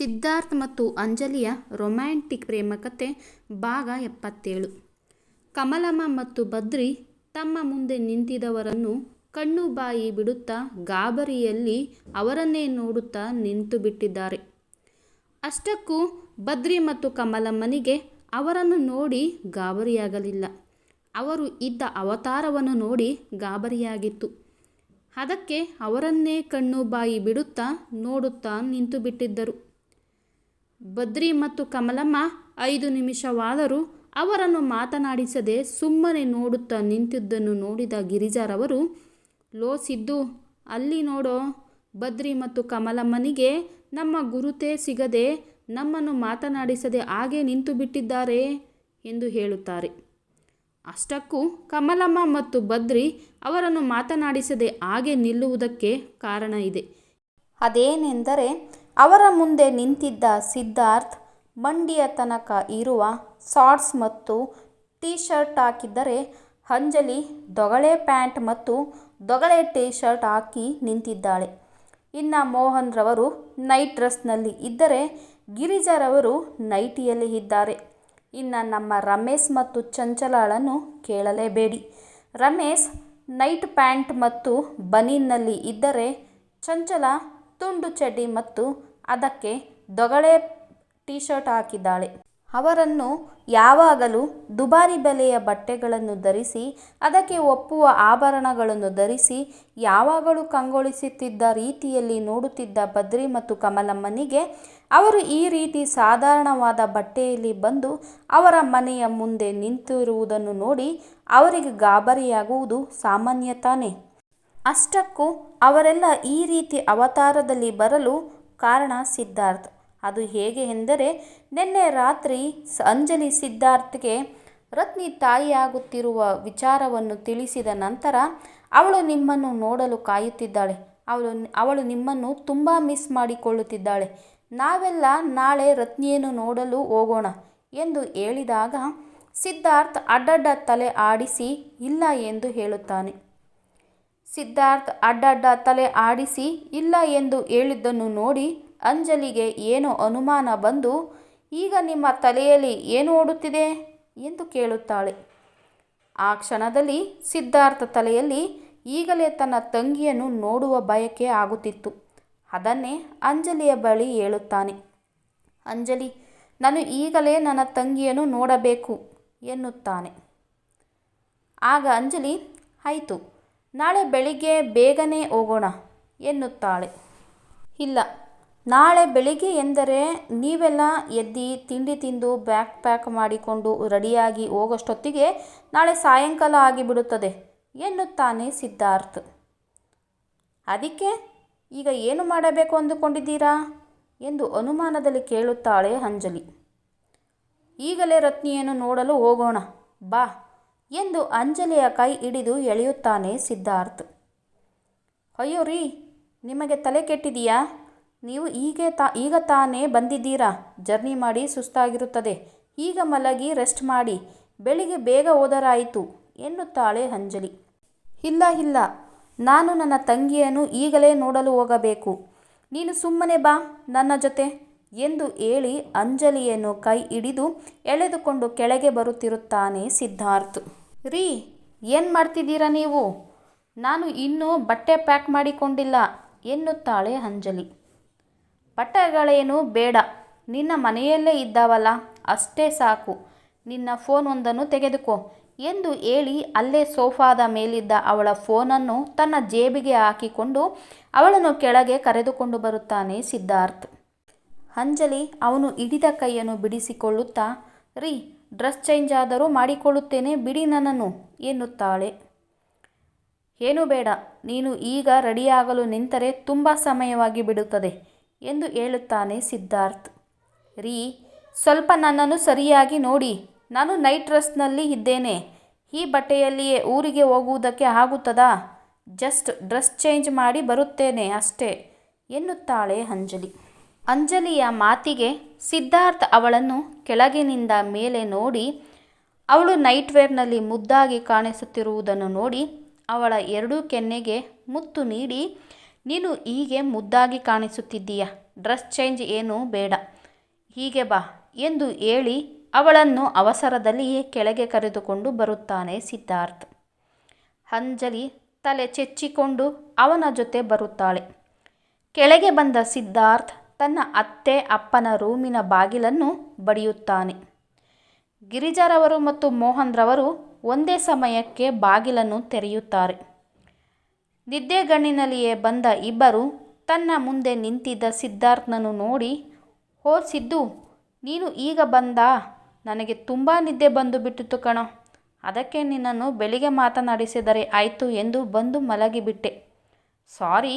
ಸಿದ್ಧಾರ್ಥ್ ಮತ್ತು ಅಂಜಲಿಯ ರೊಮ್ಯಾಂಟಿಕ್ ಪ್ರೇಮಕತೆ ಭಾಗ ಎಪ್ಪತ್ತೇಳು. ಕಮಲಮ್ಮ ಮತ್ತು ಬದ್ರಿ ತಮ್ಮ ಮುಂದೆ ನಿಂತಿದವರನ್ನು ಕಣ್ಣು ಬಾಯಿ ಬಿಡುತ್ತಾ ಗಾಬರಿಯಲ್ಲಿ ಅವರನ್ನೇ ನೋಡುತ್ತಾ ನಿಂತು ಬಿಟ್ಟಿದ್ದಾರೆ. ಅಷ್ಟಕ್ಕೂ ಬದ್ರಿ ಮತ್ತು ಕಮಲಮ್ಮನಿಗೆ ಅವರನ್ನು ನೋಡಿ ಗಾಬರಿಯಾಗಲಿಲ್ಲ. ಅವರು ಇದ್ದ ಅವತಾರವನ್ನು ನೋಡಿ ಗಾಬರಿಯಾಗಿತ್ತು. ಅದಕ್ಕೆ ಅವರನ್ನೇ ಕಣ್ಣು ಬಾಯಿ ಬಿಡುತ್ತಾ ನೋಡುತ್ತಾ ನಿಂತು ಬಿಟ್ಟಿದ್ದರು. ಬದ್ರಿ ಮತ್ತು ಕಮಲಮ್ಮ ಐದು ನಿಮಿಷವಾದರೂ ಅವರನ್ನು ಮಾತನಾಡಿಸದೆ ಸುಮ್ಮನೆ ನೋಡುತ್ತಾ ನಿಂತಿದ್ದನ್ನು ನೋಡಿದ ಗಿರಿಜಾರವರು, ಲೋ ಸಿದ್ದು, ಅಲ್ಲಿ ನೋಡೋ ಬದ್ರಿ ಮತ್ತು ಕಮಲಮ್ಮನಿಗೆ ನಮ್ಮ ಗುರುತೇ ಸಿಗದೆ ನಮ್ಮನ್ನು ಮಾತನಾಡಿಸದೆ ಹಾಗೆ ನಿಂತು ಬಿಟ್ಟಿದ್ದಾರೆ ಎಂದು ಹೇಳುತ್ತಾರೆ. ಅಷ್ಟಕ್ಕೂ ಕಮಲಮ್ಮ ಮತ್ತು ಬದ್ರಿ ಅವರನ್ನು ಮಾತನಾಡಿಸದೆ ಹಾಗೆ ನಿಲ್ಲುವುದಕ್ಕೆ ಕಾರಣ ಇದೆ. ಅದೇನೆಂದರೆ ಅವರ ಮುಂದೆ ನಿಂತಿದ್ದ ಸಿದ್ಧಾರ್ಥ್ ಮಂಡಿಯ ತನಕ ಇರುವ ಶಾರ್ಟ್ಸ್ ಮತ್ತು ಟೀ ಶರ್ಟ್ ಹಾಕಿದ್ದರೆ ಅಂಜಲಿ ದೊಗಳೆ ಪ್ಯಾಂಟ್ ಮತ್ತು ದೊಗಳೆ ಟೀ ಶರ್ಟ್ ಹಾಕಿ ನಿಂತಿದ್ದಾಳೆ. ಇನ್ನು ಮೋಹನ್ ರವರು ನೈಟ್ ಡ್ರೆಸ್ನಲ್ಲಿ ಇದ್ದರೆ ಗಿರಿಜಾರವರು ನೈಟಿಯಲ್ಲಿ ಇದ್ದಾರೆ. ಇನ್ನು ನಮ್ಮ ರಮೇಶ್ ಮತ್ತು ಚಂಚಲಾಳನ್ನು ಕೇಳಲೇಬೇಡಿ. ರಮೇಶ್ ನೈಟ್ ಪ್ಯಾಂಟ್ ಮತ್ತು ಬನೀನ್ನಲ್ಲಿ ಇದ್ದರೆ ಚಂಚಲ ತುಂಡು ಚಡ್ಡಿ ಮತ್ತು ಅದಕ್ಕೆ ದೊಗಳೆ ಟೀ ಶರ್ಟ್ ಹಾಕಿದ್ದಾಳೆ. ಅವರನ್ನು ಯಾವಾಗಲೂ ದುಬಾರಿ ಬೆಲೆಯ ಬಟ್ಟೆಗಳನ್ನು ಧರಿಸಿ, ಅದಕ್ಕೆ ಒಪ್ಪುವ ಆಭರಣಗಳನ್ನು ಧರಿಸಿ, ಯಾವಾಗಲೂ ಕಂಗೊಳಿಸುತ್ತಿದ್ದ ರೀತಿಯಲ್ಲಿ ನೋಡುತ್ತಿದ್ದ ಬದ್ರಿ ಮತ್ತು ಕಮಲಮ್ಮನಿಗೆ, ಅವರು ಈ ರೀತಿ ಸಾಧಾರಣವಾದ ಬಟ್ಟೆಯಲ್ಲಿ ಬಂದು ಅವರ ಮನೆಯ ಮುಂದೆ ನಿಂತಿರುವುದನ್ನು ನೋಡಿ ಅವರಿಗೆ ಗಾಬರಿಯಾಗುವುದು ಸಾಮಾನ್ಯ ತಾನೇ. ಅಷ್ಟಕ್ಕೂ ಅವರೆಲ್ಲ ಈ ರೀತಿ ಅವತಾರದಲ್ಲಿ ಬರಲು ಕಾರಣ ಸಿದ್ಧಾರ್ಥ್. ಅದು ಹೇಗೆ ಎಂದರೆ, ನಿನ್ನೆ ರಾತ್ರಿ ಅಂಜಲಿ ಸಿದ್ಧಾರ್ಥ್ಗೆ ರತ್ನಿ ತಾಯಿಯಾಗುತ್ತಿರುವ ವಿಚಾರವನ್ನು ತಿಳಿಸಿದ ನಂತರ, ಅವಳು ನಿಮ್ಮನ್ನು ನೋಡಲು ಕಾಯುತ್ತಿದ್ದಾಳೆ. ಅವಳು ಅವಳು ನಿಮ್ಮನ್ನು ತುಂಬ ಮಿಸ್ ಮಾಡಿಕೊಳ್ಳುತ್ತಿದ್ದಾಳೆ. ನಾವೆಲ್ಲ ನಾಳೆ ರತ್ನಿಯನ್ನು ನೋಡಲು ಹೋಗೋಣ ಎಂದು ಹೇಳಿದಾಗ, ಸಿದ್ಧಾರ್ಥ್ ಅಡ್ಡಡ್ಡ ತಲೆ ಆಡಿಸಿ, ಇಲ್ಲ ಎಂದು ಹೇಳುತ್ತಾನೆ. ಸಿದ್ಧಾರ್ಥ್ ಅಡ್ಡಡ್ಡ ತಲೆ ಆಡಿಸಿ, ಇಲ್ಲ ಎಂದು ಹೇಳಿದ್ದನ್ನು ನೋಡಿ ಅಂಜಲಿಗೆ ಏನೋ ಅನುಮಾನ ಬಂದು, ಈಗ ನಿಮ್ಮ ತಲೆಯಲ್ಲಿ ಏನು ಓಡುತ್ತಿದೆ ಎಂದು ಕೇಳುತ್ತಾಳೆ. ಆ ಕ್ಷಣದಲ್ಲಿ ಸಿದ್ಧಾರ್ಥ ತಲೆಯಲ್ಲಿ ಈಗಲೇ ತನ್ನ ತಂಗಿಯನ್ನು ನೋಡುವ ಬಯಕೆ ಆಗುತ್ತಿತ್ತು. ಅದನ್ನೇ ಅಂಜಲಿಯ ಬಳಿ ಹೇಳುತ್ತಾನೆ. ಅಂಜಲಿ, ನಾನು ಈಗಲೇ ನನ್ನ ತಂಗಿಯನ್ನು ನೋಡಬೇಕು ಎನ್ನುತ್ತಾನೆ. ಆಗ ಅಂಜಲಿ, ಆಯಿತು ನಾಳೆ ಬೆಳಿಗ್ಗೆ ಬೇಗನೆ ಹೋಗೋಣ ಎನ್ನುತ್ತಾಳೆ. ಇಲ್ಲ, ನಾಳೆ ಬೆಳಿಗ್ಗೆ ಎಂದರೆ ನೀವೆಲ್ಲ ಎದ್ದು ತಿಂಡಿ ತಿಂದು ಬ್ಯಾಗ್ ಪ್ಯಾಕ್ ಮಾಡಿಕೊಂಡು ರೆಡಿಯಾಗಿ ಹೋಗೋಷ್ಟೊತ್ತಿಗೆ ನಾಳೆ ಸಾಯಂಕಾಲ ಆಗಿಬಿಡುತ್ತದೆ ಎನ್ನುತ್ತಾನೆ ಸಿದ್ಧಾರ್ಥ್. ಅದಕ್ಕೆ ಈಗ ಏನು ಮಾಡಬೇಕು ಅಂದುಕೊಂಡಿದ್ದೀರಾ? ಎಂದು ಅನುಮಾನದಲ್ಲಿ ಕೇಳುತ್ತಾಳೆ ಅಂಜಲಿ. ಈಗಲೇ ರತ್ನಿಯನ್ನು ನೋಡಲು ಹೋಗೋಣ, ಬಾ. ಎಂದು ಅಂಜಲಿಯ ಕೈ ಹಿಡಿದು ಎಳೆಯುತ್ತಾನೆ ಸಿದ್ಧಾರ್ಥ್. ಅಯ್ಯೋ ರೀ, ನಿಮಗೆ ತಲೆ ಕೆಟ್ಟಿದೆಯಾ? ನೀವು ಹೀಗೆ ತಾ, ಈಗ ತಾನೇ ಬಂದಿದ್ದೀರಾ? ಜರ್ನಿ ಮಾಡಿ ಸುಸ್ತಾಗಿರುತ್ತದೆ. ಈಗ ಮಲಗಿ ರೆಸ್ಟ್ ಮಾಡಿ. ಬೆಳಿಗ್ಗೆ ಬೇಗ ಹೋದರಾಯಿತು, ಎನ್ನುತ್ತಾಳೆ ಅಂಜಲಿ. ಇಲ್ಲ ಇಲ್ಲ, ನಾನು ನನ್ನ ತಂಗಿಯನ್ನು ಈಗಲೇ ನೋಡಲು ಹೋಗಬೇಕು. ನೀನು ಸುಮ್ಮನೆ ಬಾ, ನನ್ನ ಜೊತೆ, ಎಂದು ಹೇಳಿ ಅಂಜಲಿಯನ್ನು ಕೈ ಹಿಡಿದು ಎಳೆದುಕೊಂಡು ಕೆಳಗೆ ಬರುತ್ತಿರುತ್ತಾನೆ ಸಿದ್ಧಾರ್ಥ್. ರೀ, ಏನು ಮಾಡ್ತಿದ್ದೀರಾ ನೀವು? ನಾನು ಇನ್ನೂ ಬಟ್ಟೆ ಪ್ಯಾಕ್ ಮಾಡಿಕೊಂಡಿಲ್ಲ, ಎನ್ನುತ್ತಾಳೆ ಅಂಜಲಿ. ಬಟ್ಟೆಗಳೇನು ಬೇಡ, ನಿನ್ನ ಮನೆಯಲ್ಲೇ ಇದ್ದಾವಲ್ಲ, ಅಷ್ಟೇ ಸಾಕು. ನಿನ್ನ ಫೋನ್ ಒಂದನ್ನು ತೆಗೆದುಕೋ, ಎಂದು ಹೇಳಿ ಅಲ್ಲೇ ಸೋಫಾದ ಮೇಲಿದ್ದ ಅವಳ ಫೋನನ್ನು ತನ್ನ ಜೇಬಿಗೆ ಹಾಕಿಕೊಂಡು ಅವಳನ್ನು ಕೆಳಗೆ ಕರೆದುಕೊಂಡು ಬರುತ್ತಾನೆ ಸಿದ್ಧಾರ್ಥ್. ಅಂಜಲಿ ಅವನು ಹಿಡಿದ ಕೈಯನ್ನು ಬಿಡಿಸಿಕೊಳ್ಳುತ್ತಾ, ರೀ ಡ್ರೆಸ್ ಚೇಂಜ್ ಆದರೂ ಮಾಡಿಕೊಳ್ಳುತ್ತೇನೆ, ಬಿಡಿ ನನ್ನನ್ನು ಎನ್ನುತ್ತಾಳೆ. ಏನೂ ಬೇಡ, ನೀನು ಈಗ ರೆಡಿಯಾಗಲು ನಿಂತರೆ ತುಂಬ ಸಮಯವಾಗಿ ಬಿಡುತ್ತದೆ, ಎಂದು ಹೇಳುತ್ತಾನೆ ಸಿದ್ಧಾರ್ಥ್. ರೀ, ಸ್ವಲ್ಪ ನನ್ನನ್ನು ಸರಿಯಾಗಿ ನೋಡಿ, ನಾನು ನೈಟ್ ಡ್ರೆಸ್ನಲ್ಲಿ ಇದ್ದೇನೆ, ಈ ಬಟ್ಟೆಯಲ್ಲಿಯೇ ಊರಿಗೆ ಹೋಗುವುದಕ್ಕೆ ಆಗುತ್ತದಾ? ಜಸ್ಟ್ ಡ್ರೆಸ್ ಚೇಂಜ್ ಮಾಡಿ ಬರುತ್ತೇನೆ ಅಷ್ಟೇ, ಎನ್ನುತ್ತಾಳೆ ಅಂಜಲಿ. ಅಂಜಲಿಯ ಮಾತಿಗೆ ಸಿದ್ಧಾರ್ಥ್ ಅವಳನ್ನು ಕೆಳಗಿನಿಂದ ಮೇಲೆ ನೋಡಿ, ಅವಳು ನೈಟ್ ವೇರ್ನಲ್ಲಿ ಮುದ್ದಾಗಿ ಕಾಣಿಸುತ್ತಿರುವುದನ್ನು ನೋಡಿ, ಅವಳ ಎರಡೂ ಕೆನ್ನೆಗೆ ಮುತ್ತು ನೀಡಿ, ನೀನು ಹೀಗೆ ಮುದ್ದಾಗಿ ಕಾಣಿಸುತ್ತಿದ್ದೀಯ? ಡ್ರೆಸ್ ಚೇಂಜ್ ಏನೂ ಬೇಡ. ಹೀಗೆ ಬಾ ಎಂದು ಹೇಳಿ ಅವಳನ್ನು ಅವಸರದಲ್ಲಿಯೇ ಕೆಳಗೆ ಕರೆದುಕೊಂಡು ಬರುತ್ತಾನೆ ಸಿದ್ಧಾರ್ಥ್. ಅಂಜಲಿ ತಲೆ ಚೆಚ್ಚಿಕೊಂಡು ಅವನ ಜೊತೆ ಬರುತ್ತಾಳೆ. ಕೆಳಗೆ ಬಂದ ಸಿದ್ಧಾರ್ಥ್ ತನ್ನ ಅತ್ತೆ ಅಪ್ಪನ ರೂಮಿನ ಬಾಗಿಲನ್ನು ಬಡಿಯುತ್ತಾನೆ. ಗಿರಿಜಾರವರು ಮತ್ತು ಮೋಹನ್ರವರು ಒಂದೇ ಸಮಯಕ್ಕೆ ಬಾಗಿಲನ್ನು ತೆರೆಯುತ್ತಾರೆ. ನಿದ್ದೆಗಣ್ಣಿನಲ್ಲಿಯೇ ಬಂದ ಇಬ್ಬರು ತನ್ನ ಮುಂದೆ ನಿಂತಿದ್ದ ಸಿದ್ಧಾರ್ಥನನ್ನು ನೋಡಿ, ಹೋ ಸಿದ್ದು, ನೀನು ಈಗ ಬಂದ? ನನಗೆ ತುಂಬ ನಿದ್ದೆ ಬಂದು ಬಿಟ್ಟಿತು ಕಣೋ. ಅದಕ್ಕೆ ನಿನ್ನನ್ನು ಬೆಳಿಗ್ಗೆ ಮಾತನಾಡಿಸಿದರೆ ಆಯಿತು ಎಂದು ಬಂದು ಮಲಗಿಬಿಟ್ಟೆ. ಸಾರಿ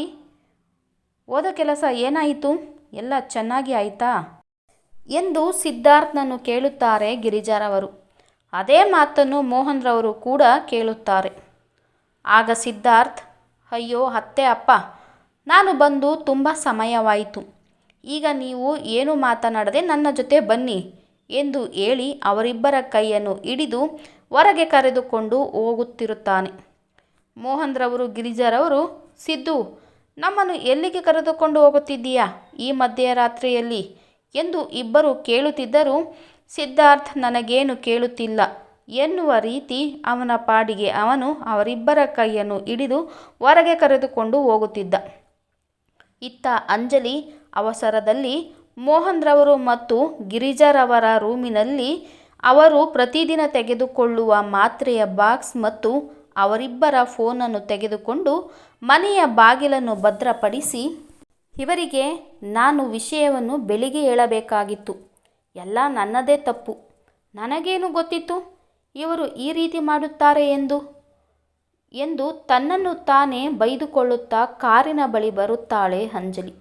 ಓದ ಕೆಲಸ ಏನಾಯಿತು? ಎಲ್ಲ ಚೆನ್ನಾಗಿ ಆಯಿತಾ? ಎಂದು ಸಿದ್ಧಾರ್ಥನನ್ನು ಕೇಳುತ್ತಾರೆ ಗಿರಿಜಾರವರು. ಅದೇ ಮಾತನ್ನು ಮೋಹನ್ರವರು ಕೂಡ ಕೇಳುತ್ತಾರೆ. ಆಗ ಸಿದ್ಧಾರ್ಥ್, ಅಯ್ಯೋ, ಅತ್ತೆ, ಅಪ್ಪ, ನಾನು ಬಂದು ತುಂಬ ಸಮಯವಾಯಿತು. ಈಗ ನೀವು ಏನು ಮಾತನಾಡದೆ ನನ್ನ ಜೊತೆ ಬನ್ನಿ ಎಂದು ಹೇಳಿ ಅವರಿಬ್ಬರ ಕೈಯನ್ನು ಹಿಡಿದು ಹೊರಗೆ ಕರೆದುಕೊಂಡು ಹೋಗುತ್ತಿರುತ್ತಾನೆ. ಮೋಹನ್ರವರು, ಗಿರಿಜಾರವರು, ಸಿದ್ದು ನಮ್ಮನ್ನು ಎಲ್ಲಿಗೆ ಕರೆದುಕೊಂಡು ಹೋಗುತ್ತಿದ್ದೀಯಾ? ಈ ಮಧ್ಯರಾತ್ರಿಯಲ್ಲಿ ಎಂದು ಇಬ್ಬರು ಕೇಳುತ್ತಿದ್ದರೂ ಸಿದ್ಧಾರ್ಥ್ ನನಗೇನು ಕೇಳುತ್ತಿಲ್ಲ. ಎನ್ನುವ ರೀತಿ ಅವನ ಪಾಡಿಗೆ ಅವನು ಅವರಿಬ್ಬರ ಕೈಯನ್ನು ಹಿಡಿದು ಹೊರಗೆ ಕರೆದುಕೊಂಡು ಹೋಗುತ್ತಿದ್ದ. ಇತ್ತ ಅಂಜಲಿ ಅವಸರದಲ್ಲಿ ಮೋಹನ್ರವರು ಮತ್ತು ಗಿರಿಜಾರವರ ರೂಮಿನಲ್ಲಿ ಅವರು ಪ್ರತಿದಿನ ತೆಗೆದುಕೊಳ್ಳುವ ಮಾತ್ರೆಯ ಬಾಕ್ಸ್ ಮತ್ತು ಅವರಿಬ್ಬರ ಫೋನನ್ನು ತೆಗೆದುಕೊಂಡು ಮನೆಯ ಬಾಗಿಲನ್ನು ಭದ್ರಪಡಿಸಿ, ಇವರಿಗೆ ನಾನು ವಿಷಯವನ್ನು ಬೆಳಿಗ್ಗೆ ಹೇಳಬೇಕಾಗಿತ್ತು. ಎಲ್ಲ ನನ್ನದೇ ತಪ್ಪು. ನನಗೇನು ಗೊತ್ತಿತ್ತು? ಇವರು ಈ ರೀತಿ ಮಾಡುತ್ತಾರೆ ಎಂದು? ಎಂದು ತನ್ನನ್ನು ತಾನೇ ಬೈದುಕೊಳ್ಳುತ್ತಾ ಕಾರಿನ ಬಳಿ ಬರುತ್ತಾಳೆ ಅಂಜಲಿ.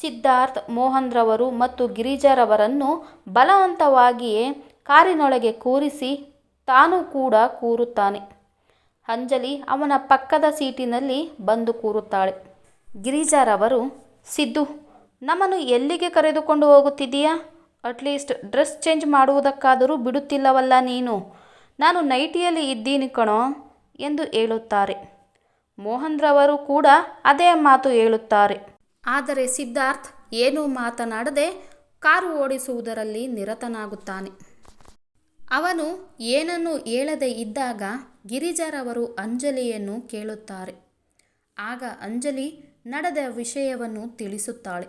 ಸಿದ್ಧಾರ್ಥ್ ಮೋಹನ್ರವರು ಮತ್ತು ಗಿರಿಜಾರವರನ್ನು ಬಲವಂತವಾಗಿಯೇ ಕಾರಿನೊಳಗೆ ಕೂರಿಸಿ ತಾನು ಕೂಡ ಕೂರುತ್ತಾನೆ. ಅಂಜಲಿ ಅವನ ಪಕ್ಕದ ಸೀಟಿನಲ್ಲಿ ಬಂದು ಕೂರುತ್ತಾಳೆ. ಗಿರಿಜಾರವರು, ಸಿದ್ದು, ನಮ್ಮನ್ನು ಎಲ್ಲಿಗೆ ಕರೆದುಕೊಂಡು ಹೋಗುತ್ತಿದ್ದೀಯಾ? ಅಟ್ಲೀಸ್ಟ್ ಡ್ರೆಸ್ ಚೇಂಜ್ ಮಾಡುವುದಕ್ಕಾದರೂ ಬಿಡುತ್ತಿಲ್ಲವಲ್ಲ ನೀನು. ನಾನು ನೈಟಿಯಲ್ಲಿ ಇದ್ದೀನಿ ಕಣೋ ಎಂದು ಹೇಳುತ್ತಾರೆ. ಮೋಹನ್ರವರು ಕೂಡ ಅದೇ ಮಾತು ಹೇಳುತ್ತಾರೆ. ಆದರೆ ಸಿದ್ಧಾರ್ಥ್ ಏನೂ ಮಾತನಾಡದೆ ಕಾರು ಓಡಿಸುವುದರಲ್ಲಿ ನಿರತನಾಗುತ್ತಾನೆ. ಅವನು ಏನನ್ನು ಹೇಳದೆ ಇದ್ದಾಗ ಗಿರಿಜಾರವರು ಅಂಜಲಿಯನ್ನು ಕೇಳುತ್ತಾರೆ. ಆಗ ಅಂಜಲಿ ನಡೆದ ವಿಷಯವನ್ನು ತಿಳಿಸುತ್ತಾಳೆ.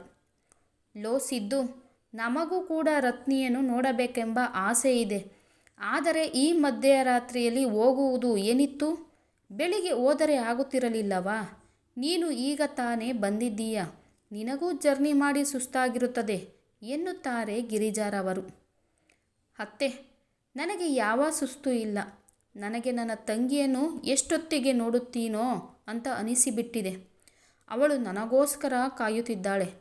ಲೋ ಸಿದ್ದು, ನಮಗೂ ಕೂಡ ರತ್ನಿಯನ್ನು ನೋಡಬೇಕೆಂಬ ಆಸೆ ಇದೆ. ಆದರೆ ಈ ಮಧ್ಯರಾತ್ರಿಯಲ್ಲಿ ಹೋಗುವುದು ಏನಿತ್ತು? ಬೆಳಿಗ್ಗೆ ಹೋದರೆ ಆಗುತ್ತಿರಲಿಲ್ಲವಾ? ನೀನು ಈಗ ತಾನೇ ಬಂದಿದ್ದೀಯ. ನಿನಗೂ ಜರ್ನಿ ಮಾಡಿ ಸುಸ್ತಾಗಿರುತ್ತದೆ ಎನ್ನುತ್ತಾರೆ ಗಿರಿಜಾರವರು. ಅತ್ತೆ ನನಗೆ ಯಾವ ಸುಸ್ತು ಇಲ್ಲ. ನನಗೆ ನನ್ನ ತಂಗಿಯನ್ನು ಎಷ್ಟೊತ್ತಿಗೆ ನೋಡುತ್ತೀನೋ ಅಂತ ಅನಿಸಿಬಿಟ್ಟಿದೆ. ಅವಳು ನನಗೋಸ್ಕರ ಕಾಯುತ್ತಿದ್ದಾಳೆ.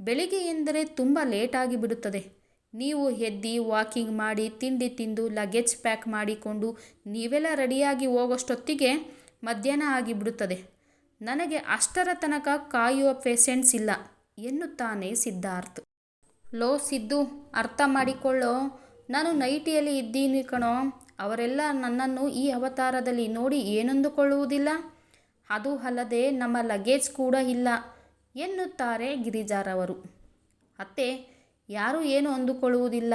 ಬೆಳಿಗ್ಗೆ ಎಂದರೆ ತುಂಬ ಲೇಟಾಗಿ ಬಿಡುತ್ತದೆ ನೀವು ಎದ್ದು ವಾಕಿಂಗ್ ಮಾಡಿ, ತಿಂಡಿ ತಿಂದು, ಲಗೇಜ್ ಪ್ಯಾಕ್ ಮಾಡಿಕೊಂಡು ನೀವೆಲ್ಲ ರೆಡಿಯಾಗಿ ಹೋಗೋಷ್ಟೊತ್ತಿಗೆ ಮಧ್ಯಾಹ್ನ ಆಗಿಬಿಡುತ್ತದೆ. ನನಗೆ ಅಷ್ಟರ ತನಕ ಕಾಯುವ ಪೇಷೆನ್ಸ್ ಇಲ್ಲ ಎನ್ನುತ್ತಾನೆ ಸಿದ್ಧಾರ್ಥ್. ಲೋ ಸಿದ್ದು, ಅರ್ಥ ಮಾಡಿಕೊಳ್ಳೋ ನಾನು ನೈಟಿಯಲ್ಲಿ ಇದ್ದೀನಿ ಕಣೋ. ಅವರೆಲ್ಲ ನನ್ನನ್ನು ಈ ಅವತಾರದಲ್ಲಿ ನೋಡಿ ಏನೊಂದುಕೊಳ್ಳುವುದಿಲ್ಲ? ಅದು ಅಲ್ಲದೆ ನಮ್ಮ ಲಗೇಜ್ ಕೂಡ ಇಲ್ಲ, ಎನ್ನುತ್ತಾರೆ ಗಿರಿಜಾರವರು. ಅತ್ತೆ, ಯಾರೂ ಏನು ಅಂದುಕೊಳ್ಳುವುದಿಲ್ಲ.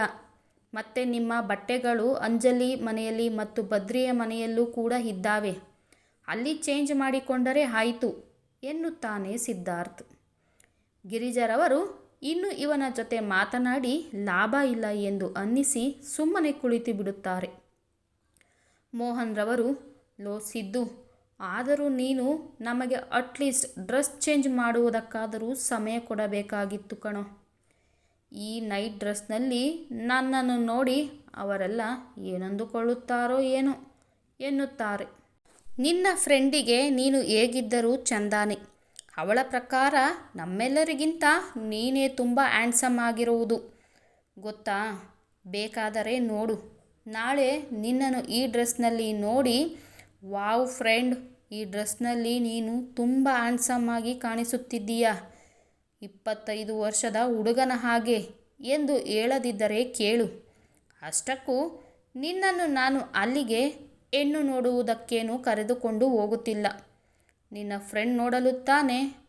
ಮತ್ತು ನಿಮ್ಮ ಬಟ್ಟೆಗಳು ಅಂಜಲಿ ಮನೆಯಲ್ಲಿ ಮತ್ತು ಬದ್ರಿಯ ಮನೆಯಲ್ಲೂ ಕೂಡ ಇದ್ದಾವೆ. ಅಲ್ಲಿ ಚೇಂಜ್ ಮಾಡಿಕೊಂಡರೆ ಆಯಿತು, ಎನ್ನುತ್ತಾನೆ ಸಿದ್ಧಾರ್ಥ್. ಗಿರಿಜರವರು ಇನ್ನು ಇವನ ಜೊತೆ ಮಾತನಾಡಿ ಲಾಭ ಇಲ್ಲ ಎಂದು ಅನ್ನಿಸಿ ಸುಮ್ಮನೆ ಕುಳಿತು ಬಿಡುತ್ತಾರೆ. ಮೋಹನ್ರವರು ಲೋ ಸಿದ್ದು, ಆದರೂ ನೀನು ನಮಗೆ ಅಟ್ಲೀಸ್ಟ್ ಡ್ರೆಸ್ ಚೇಂಜ್ ಮಾಡುವುದಕ್ಕಾದರೂ ಸಮಯ ಕೊಡಬೇಕಾಗಿತ್ತು ಕಣೋ. ಈ ನೈಟ್ ಡ್ರೆಸ್ನಲ್ಲಿ ನನ್ನನ್ನು ನೋಡಿ ಅವರೆಲ್ಲ ಏನಂದುಕೊಳ್ಳುತ್ತಾರೋ ಏನೋ ಎನ್ನುತ್ತಾರೆ. ನಿನ್ನ ಫ್ರೆಂಡಿಗೆ ನೀನು ಹೇಗಿದ್ದರೂ ಚಂದಾನೆ. ಅವಳ ಪ್ರಕಾರ ನಮ್ಮೆಲ್ಲರಿಗಿಂತ ನೀನೇ ತುಂಬ ಆ್ಯಂಡ್ಸಮ್ ಆಗಿರುವುದು. ಗೊತ್ತಾ? ಬೇಕಾದರೆ ನೋಡು. ನಾಳೆ ನಿನ್ನನ್ನು ಈ ಡ್ರೆಸ್ನಲ್ಲಿ ನೋಡಿ, ವಾವ್ ಫ್ರೆಂಡ್, ಈ ಡ್ರೆಸ್ನಲ್ಲಿ ನೀನು ತುಂಬ ಆ್ಯಂಡ್ಸಮ್ ಆಗಿ ಕಾಣಿಸುತ್ತಿದ್ದೀಯಾ? ಇಪ್ಪತ್ತೈದು ವರ್ಷದ ಹುಡುಗನ ಹಾಗೆ ಎಂದು ಹೇಳದಿದ್ದರೆ ಕೇಳು. ಅಷ್ಟಕ್ಕೂ ನಿನ್ನನ್ನು ನಾನು ಅಲ್ಲಿಗೆ ಹೆಣ್ಣು ನೋಡುವುದಕ್ಕೇನು ಕರೆದುಕೊಂಡು ಹೋಗುತ್ತಿಲ್ಲ. ನಿನ್ನ ಫ್ರೆಂಡ್ ನೋಡಲು ತಾನೆ?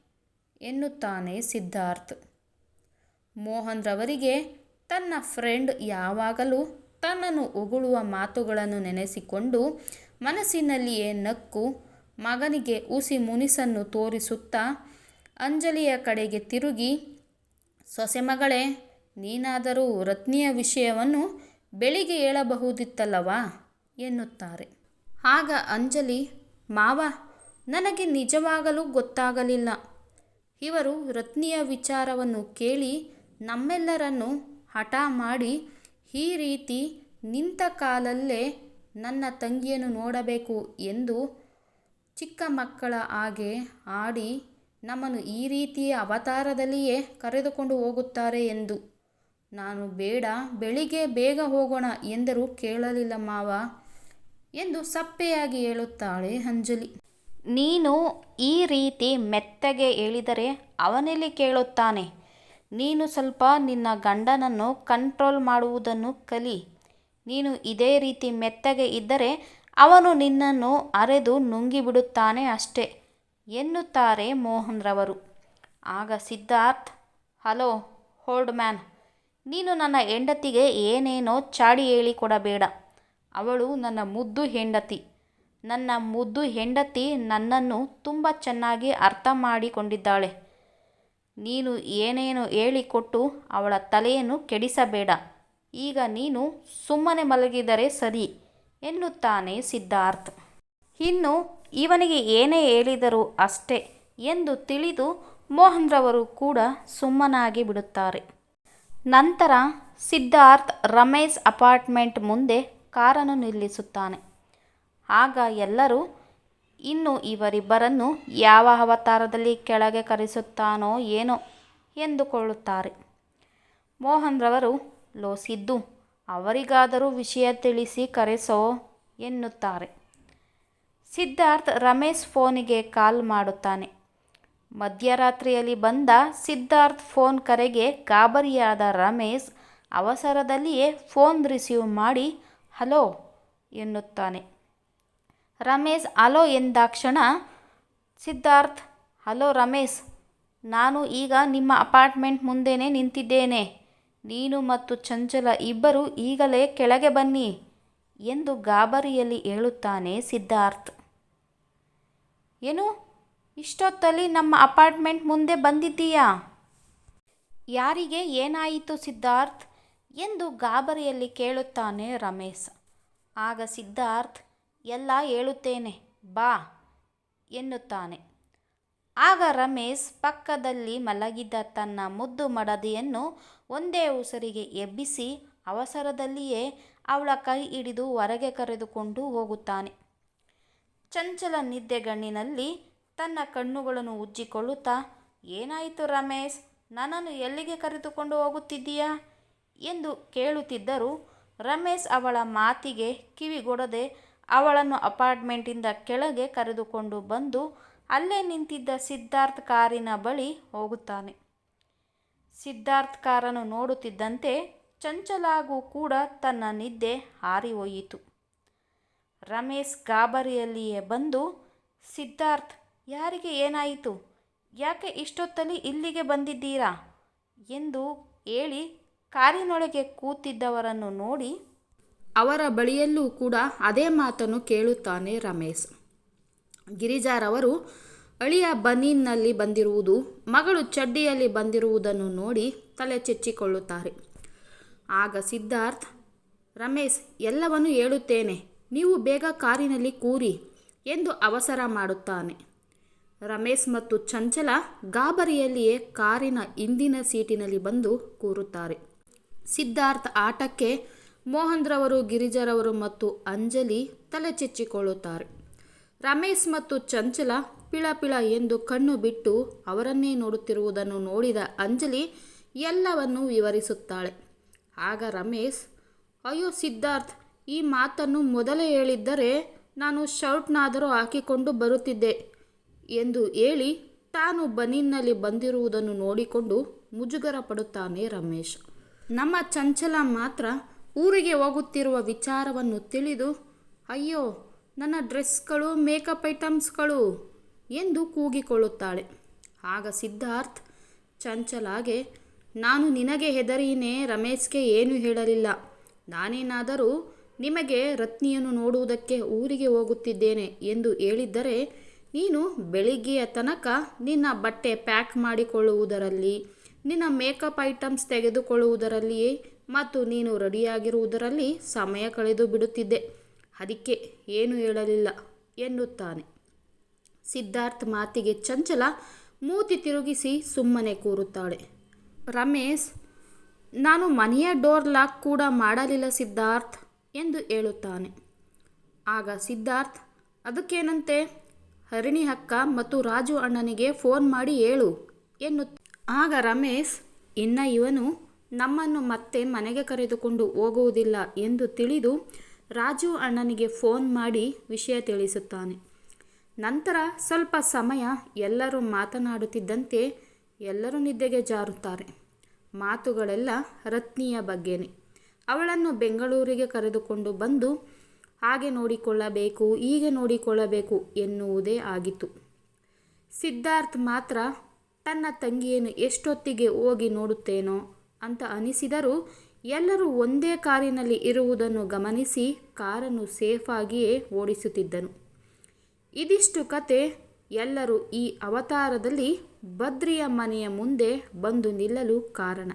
ಎನ್ನುತ್ತಾನೆ ಸಿದ್ಧಾರ್ಥ್. ಮೋಹನ್ ರವರಿಗೆ ತನ್ನ ಫ್ರೆಂಡ್ ಯಾವಾಗಲೂ ತನ್ನನ್ನು ಉಗುಳುವ ಮಾತುಗಳನ್ನು ನೆನೆಸಿಕೊಂಡು ಮನಸ್ಸಿನಲ್ಲಿಯೇ ನಕ್ಕು ಮಗನಿಗೆ ಉಸಿ ಮುನಿಸನ್ನು ತೋರಿಸುತ್ತಾ ಅಂಜಲಿಯ ಕಡೆಗೆ ತಿರುಗಿ, ಸೊಸೆ ಮಗಳೇ, ನೀನಾದರೂ ರತ್ನಿಯ ವಿಷಯವನ್ನು ಬೆಳಿಗ್ಗೆ ಹೇಳಬಹುದಿತ್ತಲ್ಲವಾ? ಎನ್ನುತ್ತಾರೆ. ಆಗ ಅಂಜಲಿ, ಮಾವ ನನಗೆ ನಿಜವಾಗಲೂ ಗೊತ್ತಾಗಲಿಲ್ಲ. ಇವರು ರತ್ನಿಯ ವಿಚಾರವನ್ನು ಕೇಳಿ ನಮ್ಮೆಲ್ಲರನ್ನು ಹಠ ಮಾಡಿ, ಈ ರೀತಿ ನಿಂತ ಕಾಲಲ್ಲೇ ನನ್ನ ತಂಗಿಯನ್ನು ನೋಡಬೇಕು ಎಂದು ಚಿಕ್ಕ ಮಕ್ಕಳ ಹಾಗೆ ಆಡಿ ನಮ್ಮನ್ನು ಈ ರೀತಿಯ ಅವತಾರದಲ್ಲಿಯೇ ಕರೆದುಕೊಂಡು ಹೋಗುತ್ತಾರೆ ಎಂದು. ನಾನು ಬೇಡ, ಬೆಳಿಗ್ಗೆ ಬೇಗ ಹೋಗೋಣ ಎಂದರೂ ಕೇಳಲಿಲ್ಲ ಮಾವ ಎಂದು ಸಪ್ಪೆಯಾಗಿ ಹೇಳುತ್ತಾಳೆ ಅಂಜಲಿ. ನೀನು ಈ ರೀತಿ ಮೆತ್ತಗೆ ಹೇಳಿದರೆ ಅವನೆಲ್ಲಿ ಕೇಳುತ್ತಾನೆ? ನೀನು ಸ್ವಲ್ಪ ನಿನ್ನ ಗಂಡನನ್ನು ಕಂಟ್ರೋಲ್ ಮಾಡುವುದನ್ನು ಕಲಿ. ನೀನು ಇದೇ ರೀತಿ ಮೆತ್ತಗೆ ಇದ್ದರೆ ಅವನು ನಿನ್ನನ್ನು ಅರೆದು ನುಂಗಿಬಿಡುತ್ತಾನೆ ಅಷ್ಟೇ, ಎನ್ನುತ್ತಾರೆ ಮೋಹನ್ರವರು. ಆಗ ಸಿದ್ಧಾರ್ಥ್, ಹಲೋ, ಹೋಲ್ಡ್ ಮ್ಯಾನ್, ನೀನು ನನ್ನ ಹೆಂಡತಿಗೆ ಏನೇನೋ ಚಾಡಿ ಹೇಳಿಕೊಡಬೇಡ. ಅವಳು ನನ್ನ ಮುದ್ದು ಹೆಂಡತಿ. ನನ್ನ ಮುದ್ದು ಹೆಂಡತಿ ನನ್ನನ್ನು ತುಂಬ ಚೆನ್ನಾಗಿ ಅರ್ಥ ಮಾಡಿಕೊಂಡಿದ್ದಾಳೆ. ನೀನು ಏನೇನು ಹೇಳಿಕೊಟ್ಟು ಅವಳ ತಲೆಯನ್ನು ಕೆಡಿಸಬೇಡ. ಈಗ ನೀನು ಸುಮ್ಮನೆ ಮಲಗಿದರೆ ಸರಿ ಎನ್ನುತ್ತಾನೆ ಸಿದ್ಧಾರ್ಥ್. ಇನ್ನು ಇವನಿಗೆ ಏನೇ ಹೇಳಿದರೂ ಅಷ್ಟೇ ಎಂದು ತಿಳಿದು ಮೋಹನ್ರವರು ಕೂಡ ಸುಮ್ಮನಾಗಿ ಬಿಡುತ್ತಾರೆ. ನಂತರ ಸಿದ್ಧಾರ್ಥ್ ರಮೇಶ್ ಅಪಾರ್ಟ್ಮೆಂಟ್ ಮುಂದೆ ಕಾರನ್ನು ನಿಲ್ಲಿಸುತ್ತಾನೆ. ಆಗ ಎಲ್ಲರೂ, ಇನ್ನು ಇವರಿಬ್ಬರನ್ನು ಯಾವ ಅವತಾರದಲ್ಲಿ ಕೆಳಗೆ ಕರೆಸುತ್ತಾನೋ ಏನೋ ಎಂದುಕೊಳ್ಳುತ್ತಾರೆ. ಮೋಹನ್ರವರು ಲೋಸಿದ್ದು ಅವರಿಗಾದರೂ ವಿಷಯ ತಿಳಿಸಿ ಕರೆಸೋ ಎನ್ನುತ್ತಾರೆ. ಸಿದ್ಧಾರ್ಥ್ ರಮೇಶ್ ಫೋನಿಗೆ ಕಾಲ್ ಮಾಡುತ್ತಾನೆ. ಮಧ್ಯರಾತ್ರಿಯಲ್ಲಿ ಬಂದ ಸಿದ್ಧಾರ್ಥ್ ಫೋನ್ ಕರೆಗೆ ಗಾಬರಿಯಾದ ರಮೇಶ್ ಅವಸರದಲ್ಲಿಯೇ ಫೋನ್ ರಿಸೀವ್ ಮಾಡಿ, ಹಲೋ ಎನ್ನುತ್ತಾನೆ. ರಮೇಶ್ ಅಲೋ ಎಂದಾಕ್ಷಣ ಸಿದ್ಧಾರ್ಥ್, ಹಲೋ ರಮೇಶ್, ನಾನು ಈಗ ನಿಮ್ಮ ಅಪಾರ್ಟ್ಮೆಂಟ್ ಮುಂದೆನೇ ನಿಂತಿದ್ದೇನೆ. ನೀನು ಮತ್ತು ಚಂಚಲ ಇಬ್ಬರು ಈಗಲೇ ಕೆಳಗೆ ಬನ್ನಿ ಎಂದು ಗಾಬರಿಯಲ್ಲಿ ಹೇಳುತ್ತಾನೆ ಸಿದ್ಧಾರ್ಥ್. ಏನು? ಇಷ್ಟೊತ್ತಲ್ಲಿ ನಮ್ಮ ಅಪಾರ್ಟ್ಮೆಂಟ್ ಮುಂದೆ ಬಂದಿದ್ದೀಯಾ? ಯಾರಿಗೆ ಏನಾಯಿತು ಸಿದ್ಧಾರ್ಥ್? ಎಂದು ಗಾಬರಿಯಲ್ಲಿ ಕೇಳುತ್ತಾನೆ ರಮೇಶ್. ಆಗ ಸಿದ್ಧಾರ್ಥ್ ಎಲ್ಲ ಹೇಳುತ್ತೇನೆ, ಬಾ ಎನ್ನುತ್ತಾನೆ. ಆಗ ರಮೇಶ್ ಪಕ್ಕದಲ್ಲಿ ಮಲಗಿದ್ದ ತನ್ನ ಮುದ್ದು ಮಡದಿಯನ್ನು ಒಂದೇ ಉಸಿರಿಗೆ ಎಬ್ಬಿಸಿ ಅವಸರದಲ್ಲಿಯೇ ಅವಳ ಕೈ ಹಿಡಿದು ಹೊರಗೆ ಕರೆದುಕೊಂಡು ಹೋಗುತ್ತಾನೆ. ಚಂಚಲ ನಿದ್ದೆಗಣ್ಣಿನಲ್ಲಿ ತನ್ನ ಕಣ್ಣುಗಳನ್ನು ಉಜ್ಜಿಕೊಳ್ಳುತ್ತಾ, ಏನಾಯಿತು ರಮೇಶ್, ನನ್ನನ್ನು ಎಲ್ಲಿಗೆ ಕರೆದುಕೊಂಡು ಹೋಗುತ್ತಿದ್ದೀಯಾ? ಎಂದು ಕೇಳುತ್ತಿದ್ದರೂ ರಮೇಶ್ ಅವಳ ಮಾತಿಗೆ ಕಿವಿಗೊಡದೆ ಅವಳನ್ನು ಅಪಾರ್ಟ್ಮೆಂಟಿಂದ ಕೆಳಗೆ ಕರೆದುಕೊಂಡು ಬಂದು ಅಲ್ಲೇ ನಿಂತಿದ್ದ ಸಿದ್ಧಾರ್ಥ್ ಕಾರಿನ ಬಳಿ ಹೋಗುತ್ತಾನೆ. ಸಿದ್ಧಾರ್ಥ್ ಕಾರನ್ನು ನೋಡುತ್ತಿದ್ದಂತೆ ಚಂಚಲಾಗೂ ಕೂಡ ತನ್ನ ನಿದ್ದೆ ಹಾರಿ ಹೋಯಿತು ರಮೇಶ್ ಗಾಬರಿಯಲ್ಲಿಯೇ ಬಂದು, ಸಿದ್ಧಾರ್ಥ್, ಯಾರಿಗೆ ಏನಾಯಿತು? ಯಾಕೆ ಇಷ್ಟೊತ್ತಲ್ಲಿ ಇಲ್ಲಿಗೆ ಬಂದಿದ್ದೀರಾ? ಎಂದು ಹೇಳಿ ಕಾರಿನೊಳಗೆ ಕೂತಿದ್ದವರನ್ನು ನೋಡಿ ಅವರ ಬಳಿಯಲ್ಲೂ ಕೂಡ ಅದೇ ಮಾತನ್ನು ಕೇಳುತ್ತಾನೆ ರಮೇಶ್. ಗಿರಿಜಾರವರು, ಅಳಿಯ ಬನೀನ್ನಲ್ಲಿ ಬಂದಿರುವುದು, ಮಗಳು ಚಡ್ಡಿಯಲ್ಲಿ ಬಂದಿರುವುದನ್ನು ನೋಡಿ ತಲೆ ಚೆಚ್ಚಿಕೊಳ್ಳುತ್ತಾರೆ. ಆಗ ಸಿದ್ಧಾರ್ಥ್, ರಮೇಶ್, ಎಲ್ಲವನ್ನೂ ಹೇಳುತ್ತೇನೆ. ನೀವು ಬೇಗ ಕಾರಿನಲ್ಲಿ ಕೂರಿ ಎಂದು ಅವಸರ ಮಾಡುತ್ತಾನೆ. ರಮೇಶ್ ಮತ್ತು ಚಂಚಲ ಗಾಬರಿಯಲ್ಲಿಯೇ ಕಾರಿನ ಹಿಂದಿನ ಸೀಟಿನಲ್ಲಿ ಬಂದು ಕೂರುತ್ತಾರೆ. ಸಿದ್ಧಾರ್ಥ್ ಆಟಕ್ಕೆ ಮೋಹನ್ರವರು, ಗಿರಿಜರವರು ಮತ್ತು ಅಂಜಲಿ ತಲೆ ಚೆಚ್ಚಿಕೊಳ್ಳುತ್ತಾರೆ ರಮೇಶ್ ಮತ್ತು ಚಂಚಲ ಪಿಳಪಿಳ ಎಂದು ಕಣ್ಣು ಬಿಟ್ಟು ಅವರನ್ನೇ ನೋಡುತ್ತಿರುವುದನ್ನು ನೋಡಿದ ಅಂಜಲಿ ಎಲ್ಲವನ್ನೂ ವಿವರಿಸುತ್ತಾಳೆ. ಆಗ ರಮೇಶ್, ಅಯ್ಯೋ ಸಿದ್ಧಾರ್ಥ್, ಈ ಮಾತನ್ನು ಮೊದಲೇ ಹೇಳಿದ್ದರೆ ನಾನು ಶರ್ಟ್ನಾದರೂ ಹಾಕಿಕೊಂಡು ಬರುತ್ತಿದ್ದೆ ಎಂದು ಹೇಳಿ ತಾನು ಬನೀನ್ನಲ್ಲಿ ಬಂದಿರುವುದನ್ನು ನೋಡಿಕೊಂಡು ಮುಜುಗರ ಪಡುತ್ತಾನೆ ರಮೇಶ್. ನಮ್ಮ ಚಂಚಲ ಮಾತ್ರ ಊರಿಗೆ ಹೋಗುತ್ತಿರುವ ವಿಚಾರವನ್ನು ತಿಳಿದು, ಅಯ್ಯೋ, ನನ್ನ ಡ್ರೆಸ್ಗಳು, ಮೇಕಪ್ ಐಟಮ್ಸ್ಗಳು ಎಂದು ಕೂಗಿಕೊಳ್ಳುತ್ತಾಳೆ. ಆಗ ಸಿದ್ಧಾರ್ಥ್ ಚಂಚಲಾಗೆ, ನಾನು ನಿನಗೆ ಹೆದರಿನೇ, ರಮೇಶ್ಗೆ ಏನು ಹೇಳಲಿಲ್ಲ. ನಾನೇನಾದರೂ ನಿಮಗೆ ರತ್ನಿಯನ್ನು ನೋಡುವುದಕ್ಕೆ ಊರಿಗೆ ಹೋಗುತ್ತಿದ್ದೇನೆ ಎಂದು ಹೇಳಿದ್ದರೆ, ನೀನು ಬೆಳಿಗ್ಗೆಯ ತನಕ ನಿನ್ನ ಬಟ್ಟೆ ಪ್ಯಾಕ್ ಮಾಡಿಕೊಳ್ಳುವುದರಲ್ಲಿ, ನಿನ್ನ ಮೇಕಪ್ ಐಟಮ್ಸ್ ತೆಗೆದುಕೊಳ್ಳುವುದರಲ್ಲಿಯೇ ಮತ್ತು ನೀನು ರೆಡಿಯಾಗಿರುವುದರಲ್ಲಿ ಸಮಯ ಕಳೆದು ಬಿಡುತ್ತಿದ್ದೆ. ಅದಕ್ಕೆ ಏನು ಹೇಳಲಿಲ್ಲ ಎನ್ನುತ್ತಾನೆ. ಸಿದ್ಧಾರ್ಥ್ ಮಾತಿಗೆ ಚಂಚಲ ಮೂತಿ ತಿರುಗಿಸಿ ಸುಮ್ಮನೆ ಕೂರುತ್ತಾಳೆ. ರಮೇಶ್, ನಾನು ಮನೆಯ ಡೋರ್ ಲಾಕ್ ಕೂಡ ಮಾಡಲಿಲ್ಲ ಸಿದ್ಧಾರ್ಥ್ ಎಂದು ಹೇಳುತ್ತಾನೆ. ಆಗ ಸಿದ್ಧಾರ್ಥ್, ಅದಕ್ಕೇನಂತೆ? ಹರಿಣಿ ಅಕ್ಕ ಮತ್ತು ರಾಜು ಅಣ್ಣನಿಗೆ ಫೋನ್ ಮಾಡಿ ಹೇಳು ಎನ್ನು ಆಗ ರಮೇಶ್, ಇನ್ನ ಇವನು ನಮ್ಮನ್ನು ಮತ್ತೆ ಮನೆಗೆ ಕರೆದುಕೊಂಡು ಹೋಗುವುದಿಲ್ಲ ಎಂದು ತಿಳಿದು ರಾಜು ಅಣ್ಣನಿಗೆ ಫೋನ್ ಮಾಡಿ ವಿಷಯ ತಿಳಿಸುತ್ತಾನೆ. ನಂತರ ಸ್ವಲ್ಪ ಸಮಯ ಎಲ್ಲರೂ ಮಾತನಾಡುತ್ತಿದ್ದಂತೆ ಎಲ್ಲರೂ ನಿದ್ದೆಗೆ ಜಾರುತ್ತಾರೆ. ಮಾತುಗಳೆಲ್ಲ ರತ್ನಿಯ ಬಗ್ಗೆನೇ. ಅವಳನ್ನು ಬೆಂಗಳೂರಿಗೆ ಕರೆದುಕೊಂಡು ಬಂದು, ಹಾಗೆ ನೋಡಿಕೊಳ್ಳಬೇಕು, ಹೀಗೆ ನೋಡಿಕೊಳ್ಳಬೇಕು ಎನ್ನುವುದೇ ಆಗಿತ್ತು. ಸಿದ್ಧಾರ್ಥ್ ಮಾತ್ರ ತನ್ನ ತಂಗಿಯನ್ನು ಎಷ್ಟೊತ್ತಿಗೆ ಹೋಗಿ ನೋಡುತ್ತೇನೋ ಅಂತ ಅನಿಸಿದರೂ ಎಲ್ಲರೂ ಒಂದೇ ಕಾರಿನಲ್ಲಿ ಇರುವುದನ್ನು ಗಮನಿಸಿ ಕಾರನ್ನು ಸೇಫಾಗಿಯೇ ಓಡಿಸುತ್ತಿದ್ದನು. ಇದಿಷ್ಟು ಕತೆ ಎಲ್ಲರೂ ಈ ಅವತಾರದಲ್ಲಿ ಬದ್ರಿಯ ಮನೆಯ ಮುಂದೆ ಬಂದು ನಿಲ್ಲಲು ಕಾರಣ.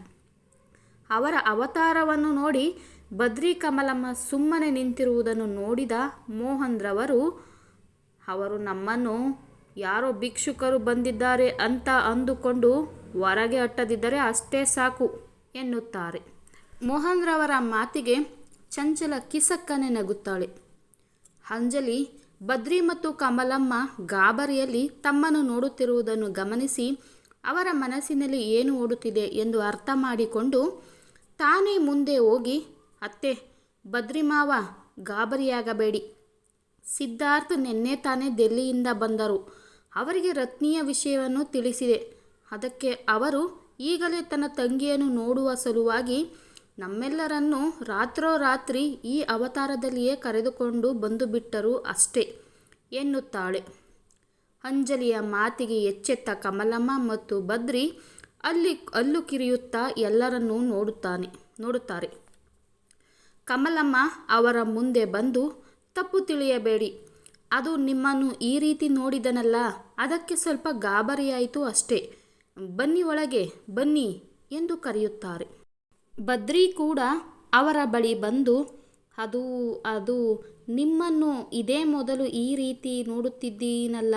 ಅವರ ಅವತಾರವನ್ನು ನೋಡಿ ಬದ್ರಿ ಕಮಲಮ್ಮ ಸುಮ್ಮನೆ ನಿಂತಿರುವುದನ್ನು ನೋಡಿದ ಮೋಹನ್ ರವರು ಅವರು ನಮ್ಮನ್ನು ಯಾರೋ ಭಿಕ್ಷುಕರು ಬಂದಿದ್ದಾರೆ ಅಂತ ಅಂದುಕೊಂಡು ಹೊರಗೆ ಅಟ್ಟದಿದ್ದರೆ ಅಷ್ಟೇ ಸಾಕು. ಎನ್ನುತ್ತಾರೆ. ಮೋಹನ್ ರವರ ಮಾತಿಗೆ ಚಂಚಲ ಕಿಸಕ್ಕನೆ ನಗುತ್ತಾಳೆ. ಅಂಜಲಿ, ಬದ್ರಿ ಮತ್ತು ಕಮಲಮ್ಮ ಗಾಬರಿಯಲ್ಲಿ ತಮ್ಮನ್ನು ನೋಡುತ್ತಿರುವುದನ್ನು ಗಮನಿಸಿ ಅವರ ಮನಸ್ಸಿನಲ್ಲಿ ಏನು ಓಡುತ್ತಿದೆ ಎಂದು ಅರ್ಥ ಮಾಡಿಕೊಂಡು ತಾನೇ ಮುಂದೆ ಹೋಗಿ, ಅತ್ತೆ, ಬದ್ರಿ ಮಾವ, ಗಾಬರಿಯಾಗಬೇಡಿ. ಸಿದ್ಧಾರ್ಥ ನಿನ್ನೆ ತಾನೇ ದೆಲ್ಲಿಯಿಂದ ಬಂದರು. ಅವರಿಗೆ ರತ್ನಿಯ ವಿಷಯವನ್ನು ತಿಳಿಸಿದೆ. ಅದಕ್ಕೆ ಅವರು ಈಗಲೇ ತನ್ನ ತಂಗಿಯನ್ನು ನೋಡುವ ಸಲುವಾಗಿ ನಮ್ಮೆಲ್ಲರನ್ನು ರಾತ್ರೋರಾತ್ರಿ ಈ ಅವತಾರದಲ್ಲಿಯೇ ಕರೆದುಕೊಂಡು ಬಂದು ಬಿಟ್ಟರು ಅಷ್ಟೇ ಎನ್ನುತ್ತಾಳೆ. ಅಂಜಲಿಯ ಮಾತಿಗೆ ಎಚ್ಚೆತ್ತ ಕಮಲಮ್ಮ ಮತ್ತು ಬದ್ರಿ ಅಲ್ಲಿ ಅಲ್ಲು ಕಿರಿಯುತ್ತಾ ಎಲ್ಲರನ್ನೂ ನೋಡುತ್ತಾನೆ, ನೋಡುತ್ತಾರೆ. ಕಮಲಮ್ಮ ಅವರ ಮುಂದೆ ಬಂದು, ತಪ್ಪು ತಿಳಿಯಬೇಡಿ, ಅದು ನಿಮ್ಮನ್ನು ಈ ರೀತಿ ನೋಡಿದನಲ್ಲ, ಅದಕ್ಕೆ ಸ್ವಲ್ಪ ಗಾಬರಿಯಾಯಿತು ಅಷ್ಟೇ. ಬನ್ನಿ ಒಳಗೆ, ಬನ್ನಿ ಎಂದು ಕರೆಯುತ್ತಾರೆ. ಬದ್ರಿ ಕೂಡ ಅವರ ಬಳಿ ಬಂದು, ಅದು ಅದು ನಿಮ್ಮನ್ನು ಇದೇ ಮೊದಲು ಈ ರೀತಿ ನೋಡುತ್ತಿದ್ದೀನಲ್ಲ,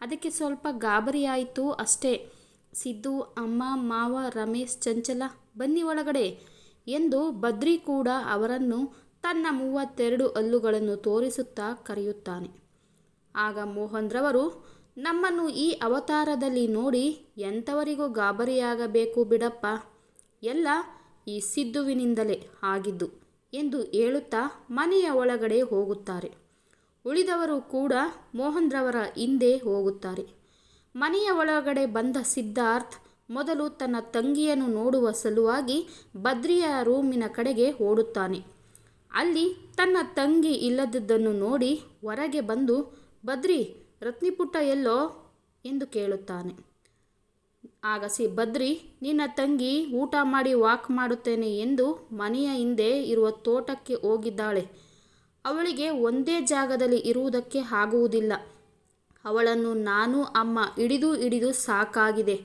ಅದಕ್ಕೆ ಸ್ವಲ್ಪ ಗಾಬರಿಯಾಯಿತು ಅಷ್ಟೇ. ಸಿದ್ದು, ಅಮ್ಮ, ಮಾವ, ರಮೇಶ್, ಚಂಚಲ, ಬನ್ನಿ ಒಳಗಡೆ ಎಂದು ಬದ್ರಿ ಕೂಡ ಅವರನ್ನು ತನ್ನ ಮೂವತ್ತೆರಡು ಹಲ್ಲುಗಳನ್ನು ತೋರಿಸುತ್ತಾ ಕರೆಯುತ್ತಾನೆ. ಆಗ ಮೋಹನ್ ರವರು ನಮ್ಮನ್ನು ಈ ಅವತಾರದಲ್ಲಿ ನೋಡಿ ಎಂಥವರಿಗೂ ಗಾಬರಿಯಾಗಬೇಕು ಬಿಡಪ್ಪ. ಎಲ್ಲ ಈ ಸಿದ್ದುವಿನಿಂದಲೇ ಆಗಿದ್ದು ಎಂದು ಹೇಳುತ್ತಾ ಮನೆಯ ಒಳಗಡೆ ಹೋಗುತ್ತಾರೆ. ಉಳಿದವರು ಕೂಡ ಮೋಹನ್ರವರ ಹಿಂದೆ ಹೋಗುತ್ತಾರೆ. ಮನೆಯ ಒಳಗಡೆ ಬಂದ ಸಿದ್ಧಾರ್ಥ್ ಮೊದಲು ತನ್ನ ತಂಗಿಯನ್ನು ನೋಡುವ ಸಲುವಾಗಿ ಬದ್ರಿಯ ರೂಮಿನ ಕಡೆಗೆ ಓಡುತ್ತಾನೆ. ಅಲ್ಲಿ ತನ್ನ ತಂಗಿ ಇಲ್ಲದಿದ್ದನ್ನು ನೋಡಿ ಹೊರಗೆ ಬಂದು ಬದ್ರಿ ರತ್ನಿಪುಟ್ಟ ಎಲ್ಲೋ ಎಂದು ಕೇಳುತ್ತಾನೆ. ಆಗ ಸಿ ಬದ್ರಿ ನಿನ್ನ ತಂಗಿ ಊಟ ಮಾಡಿ ವಾಕ್ ಮಾಡುತ್ತೇನೆ ಎಂದು ಮನೆಯ ಹಿಂದೆ ಇರುವ ತೋಟಕ್ಕೆ ಹೋಗಿದ್ದಾಳೆ. ಅವಳಿಗೆ ಒಂದೇ ಜಾಗದಲ್ಲಿ ಇರುವುದಕ್ಕೆ ಆಗುವುದಿಲ್ಲ. ಅವಳನ್ನು ನಾನು ಅಮ್ಮ ಹಿಡಿದು ಹಿಡಿದು ಸಾಕಾಗಿದೆ.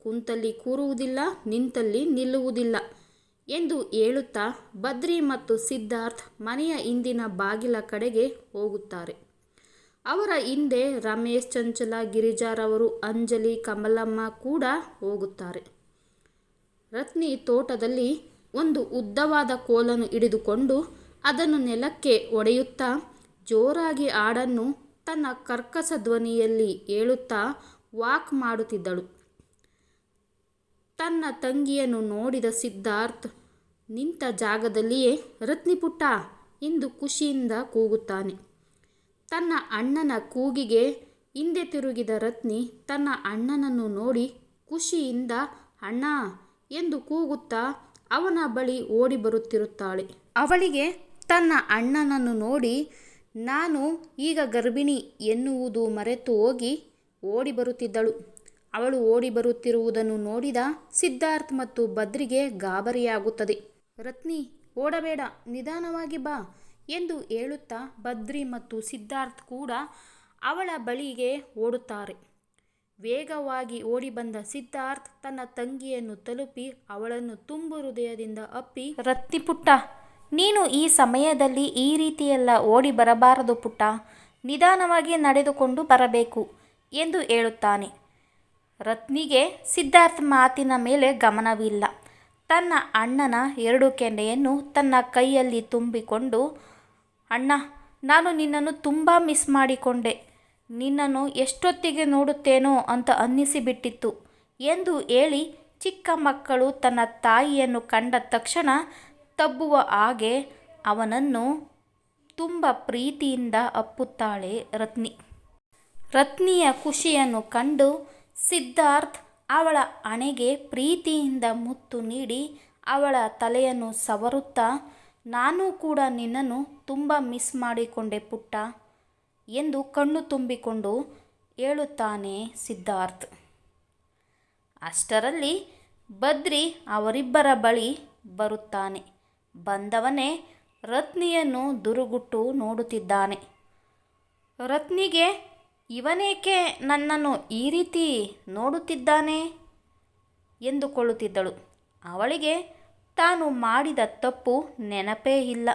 ಕುಂತಲ್ಲಿ ಕೂರುವುದಿಲ್ಲ, ನಿಂತಲ್ಲಿ ನಿಲ್ಲುವುದಿಲ್ಲ ಎಂದು ಹೇಳುತ್ತಾ ಬದ್ರಿ ಮತ್ತು ಸಿದ್ಧಾರ್ಥ್ ಮನೆಯ ಹಿಂದಿನ ಬಾಗಿಲ ಕಡೆಗೆ ಹೋಗುತ್ತಾರೆ. ಅವರ ಹಿಂದೆ ರಮೇಶ್ ಚಂಚಲ ಗಿರಿಜಾರವರು ಅಂಜಲಿ, ಕಮಲಮ್ಮ ಕೂಡ ಹೋಗುತ್ತಾರೆ. ರತ್ನಿ ತೋಟದಲ್ಲಿ ಒಂದು ಉದ್ದವಾದ ಕೋಲನ್ನು ಹಿಡಿದುಕೊಂಡು ಅದನ್ನು ನೆಲಕ್ಕೆ ಒಡೆಯುತ್ತಾ ಜೋರಾಗಿ ಹಾಡನ್ನು ತನ್ನ ಕರ್ಕಸ ಧ್ವನಿಯಲ್ಲಿ ಹೇಳುತ್ತಾ ವಾಕ್ ಮಾಡುತ್ತಿದ್ದಳು. ತನ್ನ ತಂಗಿಯನ್ನು ನೋಡಿದ ಸಿದ್ಧಾರ್ಥ್, ನಿಂತ ಜಾಗದಲ್ಲಿಯೇ ರತ್ನಿಪುಟ್ಟ ಎಂದು ಖುಷಿಯಿಂದ ಕೂಗುತ್ತಾನೆ. ತನ್ನ ಅಣ್ಣನ ಕೂಗಿಗೆ ಹಿಂದೆ ತಿರುಗಿದ ರತ್ನಿ ತನ್ನ ಅಣ್ಣನನ್ನು ನೋಡಿ ಖುಷಿಯಿಂದ, ಅಣ್ಣ, ಎಂದು ಕೂಗುತ್ತಾ ಅವನ ಬಳಿ ಓಡಿ ಬರುತ್ತಿರುತ್ತಾಳೆ. ಅವಳಿಗೆ ತನ್ನ ಅಣ್ಣನನ್ನು ನೋಡಿ, ನಾನು ಈಗ ಗರ್ಭಿಣಿ ಎನ್ನುವುದು ಮರೆತು ಹೋಗಿ ಓಡಿ ಬರುತ್ತಿದ್ದಳು. ಅವಳು ಓಡಿ ಬರುತ್ತಿರುವುದನ್ನು ನೋಡಿದ ಸಿದ್ಧಾರ್ಥ್ ಮತ್ತು ಬದ್ರಿಗೆ ಗಾಬರಿಯಾಗುತ್ತದೆ. ರತ್ನಿ, ಓಡಬೇಡ, ನಿಧಾನವಾಗಿ ಬಾ. ಎಂದು ಹೇಳುತ್ತಾ ಬದ್ರಿ ಮತ್ತು ಸಿದ್ಧಾರ್ಥ್ ಕೂಡ ಅವಳ ಬಳಿಗೆ ಓಡುತ್ತಾರೆ. ವೇಗವಾಗಿ ಓಡಿ ಬಂದ ಸಿದ್ಧಾರ್ಥ್ ತನ್ನ ತಂಗಿಯನ್ನು ತಲುಪಿ ಅವಳನ್ನು ತುಂಬು ಹೃದಯದಿಂದ ಅಪ್ಪಿ, ರತ್ತಿ ಪುಟ್ಟ, ನೀನು ಈ ಸಮಯದಲ್ಲಿ ಈ ರೀತಿಯೆಲ್ಲ ಓಡಿ ಬರಬಾರದು ಪುಟ್ಟ, ನಿಧಾನವಾಗಿ ನಡೆದುಕೊಂಡು ಬರಬೇಕು ಎಂದು ಹೇಳುತ್ತಾನೆ. ರತ್ನಿಗೆ ಸಿದ್ಧಾರ್ಥ್ ಮಾತಿನ ಮೇಲೆ ಗಮನವಿಲ್ಲ. ತನ್ನ ಅಣ್ಣನ ಎರಡು ಕೆಂಡೆಯನ್ನು ತನ್ನ ಕೈಯಲ್ಲಿ ತುಂಬಿಕೊಂಡು ಅಣ್ಣ, ನಾನು ನಿನ್ನನ್ನು ತುಂಬ ಮಿಸ್ ಮಾಡಿಕೊಂಡೆ. ನಿನ್ನನ್ನು ಎಷ್ಟೊತ್ತಿಗೆ ನೋಡುತ್ತೇನೋ ಅಂತ ಅನ್ನಿಸಿಬಿಟ್ಟಿತ್ತು. ಎಂದು ಹೇಳಿ ಚಿಕ್ಕ ಮಕ್ಕಳು ತನ್ನ ತಾಯಿಯನ್ನು ಕಂಡ ತಕ್ಷಣ ತಬ್ಬುವ ಹಾಗೆ ಅವನನ್ನು ತುಂಬ ಪ್ರೀತಿಯಿಂದ ಅಪ್ಪುತ್ತಾಳೆ ರತ್ನಿ. ರತ್ನಿಯ ಖುಷಿಯನ್ನು ಕಂಡು ಸಿದ್ಧಾರ್ಥ್ ಅವಳ ಹಣೆಗೆ ಪ್ರೀತಿಯಿಂದ ಮುತ್ತು ನೀಡಿ ಅವಳ ತಲೆಯನ್ನು ಸವರುತ್ತಾ ನಾನು ಕೂಡ ನಿನ್ನನ್ನು ತುಂಬ ಮಿಸ್ ಮಾಡಿಕೊಂಡೆ ಪುಟ್ಟ ಎಂದು ಕಣ್ಣು ತುಂಬಿಕೊಂಡು ಹೇಳುತ್ತಾನೆ ಸಿದ್ಧಾರ್ಥ್. ಅಷ್ಟರಲ್ಲಿ ಬದ್ರಿ ಅವರಿಬ್ಬರ ಬಳಿ ಬರುತ್ತಾನೆ. ಬಂದವನೇ ರತ್ನಿಯನ್ನು ದುರುಗುಟ್ಟು ನೋಡುತ್ತಿದ್ದಾನೆ. ರತ್ನಿಗೆ, ಇವನೇಕೆ ನನ್ನನ್ನು ಈ ರೀತಿ ನೋಡುತ್ತಿದ್ದಾನೆ? ಎಂದುಕೊಳ್ಳುತ್ತಿದ್ದಳು. ಅವಳಿಗೆ ತಾನು ಮಾಡಿದ ತಪ್ಪು ನೆನಪೇ ಇಲ್ಲ.